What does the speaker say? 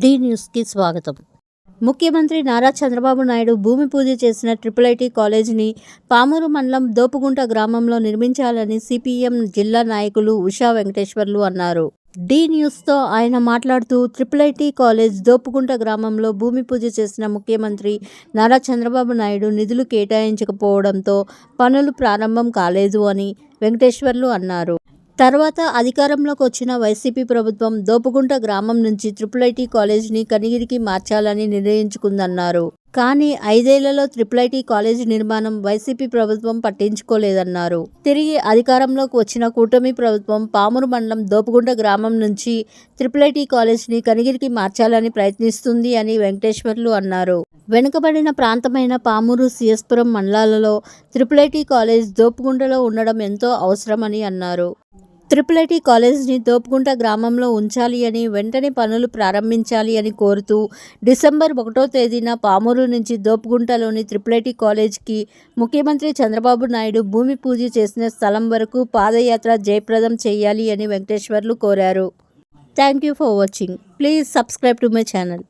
D న్యూస్కి స్వాగతం. ముఖ్యమంత్రి నారా చంద్రబాబు నాయుడు భూమి పూజ చేసిన ట్రిపుల్ ఐటీ కాలేజీని పామూరు మండలం దోపుగుంట గ్రామంలో నిర్మించాలని సిపిఎం జిల్లా నాయకులు ఉషా వెంకటేశ్వర్లు అన్నారు. డి న్యూస్తో ఆయన మాట్లాడుతూ ట్రిపుల్ ఐటీ కాలేజ్ దోపుగుంట గ్రామంలో భూమి పూజ చేసిన ముఖ్యమంత్రి నారా చంద్రబాబు నాయుడు నిధులు కేటాయించకపోవడంతో పనులు ప్రారంభం కాలేదు అని వెంకటేశ్వర్లు అన్నారు. తర్వాత అధికారంలోకి వచ్చిన వైసీపీ ప్రభుత్వం దోపుగుంట గ్రామం నుంచి ట్రిపుల్ ఐటీ కాలేజీని కనిగిరికి మార్చాలని నిర్ణయించుకుందన్నారు. కానీ ఐదేళ్ళలో ట్రిపుల్ ఐటీ కాలేజీ నిర్మాణం వైసీపీ ప్రభుత్వం పట్టించుకోలేదన్నారు. తిరిగి అధికారంలోకి వచ్చిన కూటమి ప్రభుత్వం పామూరు మండలం దోపుగుంట గ్రామం నుంచి ట్రిపుల్ ఐటీ కాలేజీని కనిగిరికి మార్చాలని ప్రయత్నిస్తుంది అని వెంకటేశ్వర్లు అన్నారు. వెనుకబడిన ప్రాంతమైన పామూరు సిఎస్పురం మండలాలలో ట్రిపుల్ ఐటీ కాలేజ్ దోపుగుంటలో ఉండడం ఎంతో అవసరమని అన్నారు. ట్రిపుల్ ఐటీ కాలేజ్ని దోపుగుంట గ్రామంలో ఉంచాలి అని వెంటనే పనులు ప్రారంభించాలి అని కోరుతూ డిసెంబర్ ఒకటో తేదీన పామూరు నుంచి దోపుగుంటలోని ట్రిపుల్ ఐటీ కాలేజ్కి ముఖ్యమంత్రి చంద్రబాబు నాయుడు భూమి పూజ చేసిన స్థలం వరకు పాదయాత్ర జయప్రదం చేయాలి అని వెంకటేశ్వర్లు కోరారు. Thank you for watching please subscribe to my channel